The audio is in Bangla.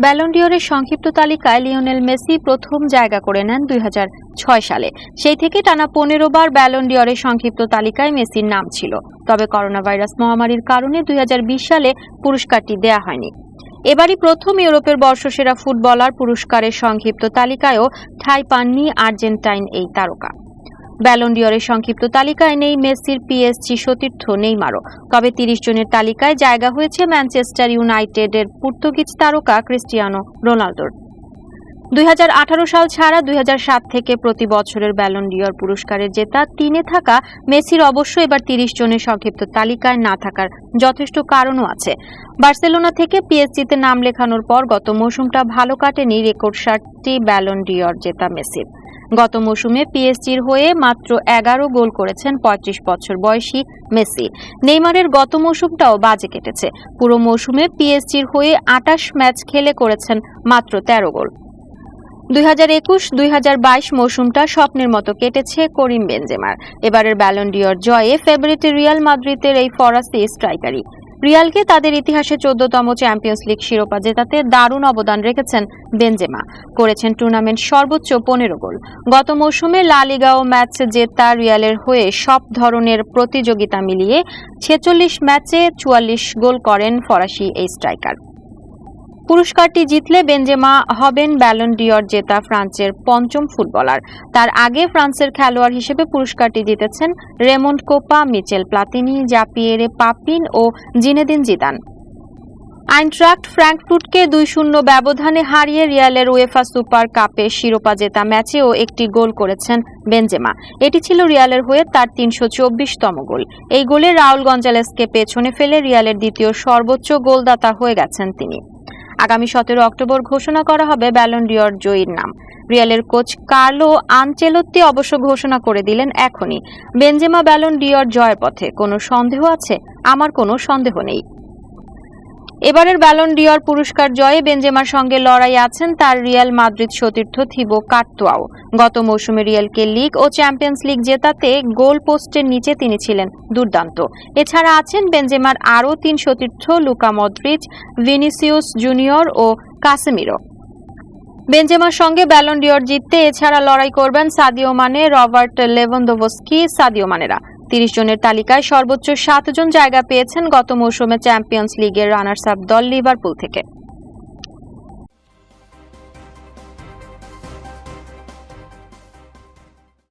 ব্যালন্ডিয়রের সংক্ষিপ্ত তালিকায় লিওনেল মেসি প্রথম জায়গা করে নেন দুই হাজার ছয় সালে। সেই থেকে টানা পনেরো বার ব্যালন্ডিয়রের সংক্ষিপ্ত তালিকায় মেসির নাম ছিল। তবে করোনা ভাইরাস মহামারীর কারণে দুই হাজার বিশ সালে পুরস্কারটি দেয়া হয়নি। এবারই প্রথম ইউরোপের বর্ষসেরা ফুটবলার পুরস্কারের সংক্ষিপ্ত তালিকায়ও ঠাঁই পাননি আর্জেন্টাইন এই তারকা। ব্যালন্ডিয়রের সংক্ষিপ্ত তালিকায় নেই মেসির পিএসজি সতীর্থ নেইমারও। তবে তিরিশ জনের তালিকায় জায়গা হয়েছে ম্যানচেস্টার ইউনাইটেডের পর্তুগিজ তারকা ক্রিস্টিয়ানো রোনালদোর। দু হাজার আঠারো সাল ছাড়া দুই হাজার সাত থেকে প্রতি বছরের ব্যালন্ডিয়র পুরস্কারের জেতা তিনে থাকা মেসির অবশ্য এবার তিরিশ জনের সংক্ষিপ্ত তালিকায় না থাকার যথেষ্ট কারণও আছে। বার্সেলোনা থেকে পিএসজিতে নাম লেখানোর পর গত মৌসুমটা ভালো কাটেনি রেকর্ড ষাটটি ব্যালন্ডিয়র জেতা মেসির। গত মৌসুমে পিএসজির হয়ে মাত্র এগারো গোল করেছেন পঁয়ত্রিশ বছর বয়সী মেসি। নেইমারের গত মৌসুমটাও বাজে কেটেছে। পুরো মৌসুমে পিএসজির হয়ে আটাশ ম্যাচ খেলে করেছেন মাত্র তেরো গোল। দুই হাজার একুশ, দুই হাজার বাইশ মৌসুমটা স্বপ্নের মতো কেটেছে করিম বেনজেমার। এবারের ব্যালন্ডিয়র জয়ে ফেভারিট রিয়াল মাদ্রিদের এই ফরাসি স্ট্রাইকারই। রিয়ালকে তাদের ইতিহাসে চোদ্দতম চ্যাম্পিয়ন্স লিগ শিরোপা জেতাতে দারুণ অবদান রেখেছেন বেনজেমা। করেছেন টুর্নামেন্ট সর্বোচ্চ পনেরো গোল। গত মৌসুমে লালিগাও ম্যাচ জেতা রিয়ালের হয়ে সব ধরনের প্রতিযোগিতা মিলিয়ে ছেচল্লিশ ম্যাচে চুয়াল্লিশ গোল করেন ফরাসি এই স্ট্রাইকার। পুরস্কারটি জিতলে বেনজেমা হবেন ব্যালন ডিয়র জেতা ফ্রান্সের পঞ্চম ফুটবলার। তার আগে ফ্রান্সের খেলোয়াড় হিসেবে পুরস্কারটি জিতেছেন Raymond Kopa, Michel Platini, Jean-Pierre Papin ও জিনেদিন জিদান। আইনট্রাক্ট ফ্র্যাঙ্কফুটকে দুই শূন্য ব্যবধানে হারিয়ে রিয়ালের উয়েফা সুপার কাপে শিরোপা জেতা ম্যাচেও একটি গোল করেছেন বেনজেমা। এটি ছিল রিয়ালের হয়ে তার তিনশো চব্বিশতম গোল। এই গোলে রাউল গঞ্জালেসকে পেছনে ফেলে রিয়ালের দ্বিতীয় সর্বোচ্চ গোলদাতা হয়ে গেছেন তিনি। আগামী সতেরো অক্টোবর ঘোষণা করা হবে ব্যালন ডিওর জয়ীর নাম। রিয়ালের কোচ কার্লো আনচেলত্তি অবশ্য ঘোষণা করে দিলেন এখনই। বেনজেমা ব্যালন ডিওর জয়ের পথে কোনো সন্দেহ আছে? আমার কোনো সন্দেহ নেই। এবারের ব্যালন ডিয়র পুরস্কার জয়ে বেনজেমার সঙ্গে লড়াই আছেন তার রিয়াল মাদ্রিদ সতীর্থ থিবো কার্তোয়াও। গত মৌসুমে রিয়ালকে লিগ ও চ্যাম্পিয়ন্স লিগ জেতাতে গোল পোস্টের নিচে তিনি ছিলেন দুর্দান্ত। এছাড়া আছেন বেনজেমার আরও তিন সতীর্থ লুকা মদ্রিচ ভিনিসিউস জুনিয়র ও কাসেমিরো। বেনজেমার সঙ্গে ব্যালন ডিয়র জিততে এছাড়া লড়াই করবেন সাদিও মানে রবার্ট লেভেন্দোভস্কি, সাদিও মানেরা। তিরিশ জনের তালিকায় সর্বোচ্চ সাতজন জায়গা পেয়েছেন গত মৌসুমে চ্যাম্পিয়ন্স লিগের রানার্স আপ দল লিভারপুল থেকে।